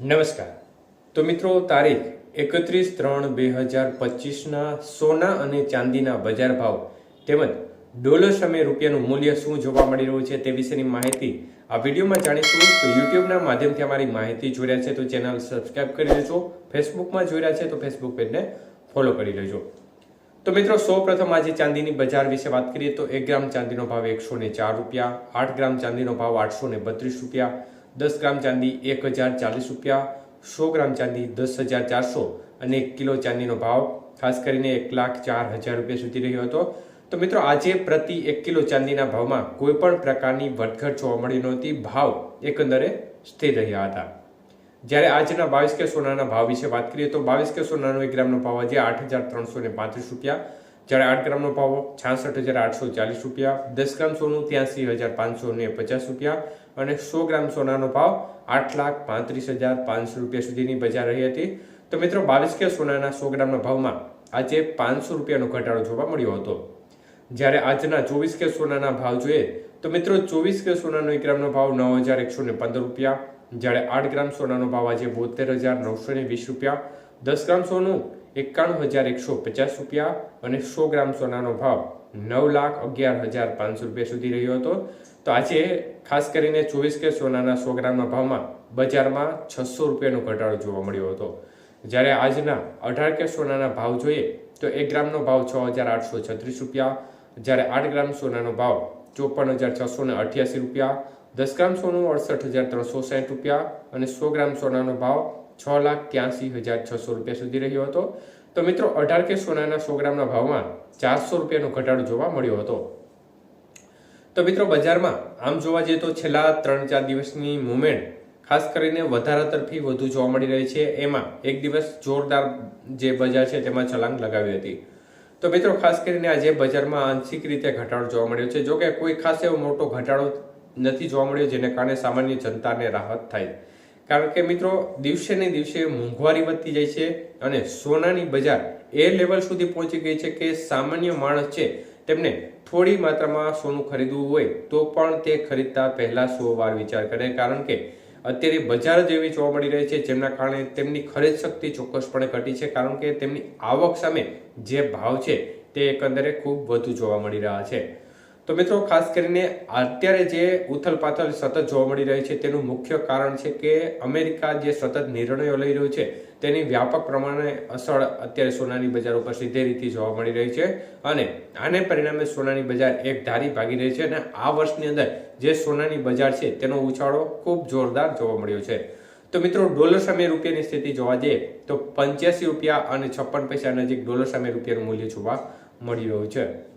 નમસ્કાર. તો મિત્રો, તારીખ એકત્રીસ ત્રણ બે હજાર પચીસના સોના અને ચાંદીના બજાર ભાવ તેમજ ડોલર સામે રૂપિયાનું મૂલ્ય શું જોવા મળી રહ્યું છે તે વિશેની માહિતી આ વિડીયોમાં જાણીશું. તો યુટ્યુબના માધ્યમથી અમારી માહિતી જોઈ છે તો ચેનલ સબસ્ક્રાઇબ કરી લેજો ફેસબુકમાં જોઈ રહ્યા છે તો ફેસબુક પેજને ફોલો કરી લેજો. તો મિત્રો સૌ પ્રથમ આજે ચાંદીની બજાર વિશે વાત કરીએ તો એક ગ્રામ ચાંદીનો ભાવ એકસો ને ચાર રૂપિયા, આઠ ગ્રામ ચાંદીનો ભાવ આઠસો ને બત્રીસ રૂપિયા દસ ગ્રામ ચાંદી એક હજાર ચાલીસ રૂપિયા, સો ગ્રામ ચાંદી દસ હજાર ચારસો અને એક કિલો ચાંદીનો ભાવ, ખાસ કરીને એક લાખ ચાર હજાર રૂપિયા સુધી રહ્યો હતો. તો મિત્રો, આજે પ્રતિ એક કિલો ચાંદીના ભાવમાં કોઈ પણ પ્રકારની વધઘટ જોવા મળી નહોતી. ભાવ એકંદરે સ્થિર રહ્યા હતા. જ્યારે આજના બાવીસ કે સોનાના ભાવ વિશે વાત કરીએ તો બાવીસ કે સોનાનો એક ગ્રામનો ભાવ આજે આઠ હજાર ત્રણસો ને પાંત્રીસ રૂપિયા જ્યારે આઠ ગ્રામનો ભાવ છાસઠ હજાર આઠસો ચાલીસ રૂપિયા, દસ ગ્રામ સોનું ત્યાંસી હજાર પાંચસો ને પચાસ રૂપિયા અને સો ગ્રામ સોનાનો ભાવ આઠ લાખ પાંત્રીસ હજાર પાંચસો રૂપિયા સુધીની બજાર રહી હતી. તો મિત્રો બાવીસ કે સોનાના સો ગ્રામના ભાવમાં આજે પાંચસો રૂપિયાનો ઘટાડો જોવા મળ્યો હતો. જ્યારે આજના ચોવીસ કે સોનાના ભાવ જોઈએ, તો મિત્રો ચોવીસ કે સોનાનો એક ગ્રામનો ભાવ નવ હજાર એકસો ને પંદર રૂપિયા. જ્યારે આઠ ગ્રામ સોનાનો ભાવ આજે બોતેર હજાર નવસો ને વીસ રૂપિયા. દસ ગ્રામ સોનું, એકાણું હજાર એકસો પચાસ રૂપિયા અને સો ગ્રામ સોનાનો ભાવ નવ લાખ અગિયાર હજાર પાંચસો રૂપિયા સુધી રહ્યો હતો. તો આજે ખાસ કરીને ચોવીસ કે સોનાના સો ગ્રામના ભાવમાં બજારમાં છસો રૂપિયાનો ઘટાડો જોવા મળ્યો હતો. જ્યારે આજના અઢાર કે સોનાના ભાવ જોઈએ તો એક ગ્રામનો ભાવ છ હજાર આઠસો છત્રીસ રૂપિયા, જ્યારે આઠ ગ્રામ સોનાનો ભાવ ચોપન હજાર છસો ને અઠ્યાસી રૂપિયા, દસ ગ્રામ સોનું અડસઠ હજાર ત્રણસો સાઠ રૂપિયા અને સો ગ્રામ સોનાનો ભાવ છ લાખ ત્યાંસી હજાર છસો રૂપિયા સુધી રહ્યો હતો. તો મિત્રો, અઢાર કે સોનાના સો ગ્રામના ભાવમાં ચારસો રૂપિયાનો ઘટાડો જોવા મળ્યો હતો. તો મિત્રો, બજારમાં આમ જોવા જઈએ તો છેલ્લા ત્રણ ચાર દિવસની મુવમેન્ટ ખાસ કરીને વધારા તરફી વધુ જોવા મળી રહી છે. એમાં એક દિવસ જોરદાર જે બજાર છે તેમાં છલાંગ લગાવી હતી. તો મિત્રો, ખાસ કરીને આજે બજારમાં આંશિક રીતે ઘટાડો જોવા મળ્યો છે. જોકે કોઈ ખાસ એવો મોટો ઘટાડો નથી જોવા મળ્યો, જેને કારણે સામાન્ય જનતાને રાહત થાય. કારણ કે મિત્રો, દિવસે ને દિવસે મોંઘવારી વધતી જાય છે અને સોનાની બજાર એ લેવલ સુધી પહોંચી ગઈ છે કે સામાન્ય માણસ છે તેમને થોડી માત્રામાં સોનું ખરીદવું હોય તો પણ તે ખરીદતા પહેલા સો વાર વિચાર કરે. કારણ કે અત્યારે બજાર જ એવી જોવા મળી રહી છે, જેમના કારણે તેમની ખરીદ શક્તિ ચોક્કસપણે ઘટી છે. કારણ કે તેમની આવક સામે જે ભાવ છે તે એકંદરે ખૂબ વધુ જોવા મળી રહ્યા છે. તો મિત્રો, ખાસ કરીને અત્યારે જે ઉથલ પાથલ સતત જોવા મળી રહી છે, તેનું મુખ્ય કારણ છે કે અમેરિકા જે સતત નિર્ણયો લઈ રહ્યું છે, તેની વ્યાપક પ્રમાણે અસર અત્યારે સોનાની બજાર ઉપર સીધી રીતે જોવા મળી રહી છે અને આને પરિણામે સોનાની બજાર એક ધારી ભાગી રહી છે અને આ વર્ષની અંદર જે સોનાની બજાર છે, તેનો ઉછાળો ખૂબ જોરદાર જોવા મળ્યો છે. તો મિત્રો, ડોલર સામે રૂપિયાની સ્થિતિ જોવા જઈએ, તો પંચ્યાસી રૂપિયા અને છપ્પન પૈસા નજીક ડોલર સામે રૂપિયાનું મૂલ્ય જોવા મળી રહ્યું છે.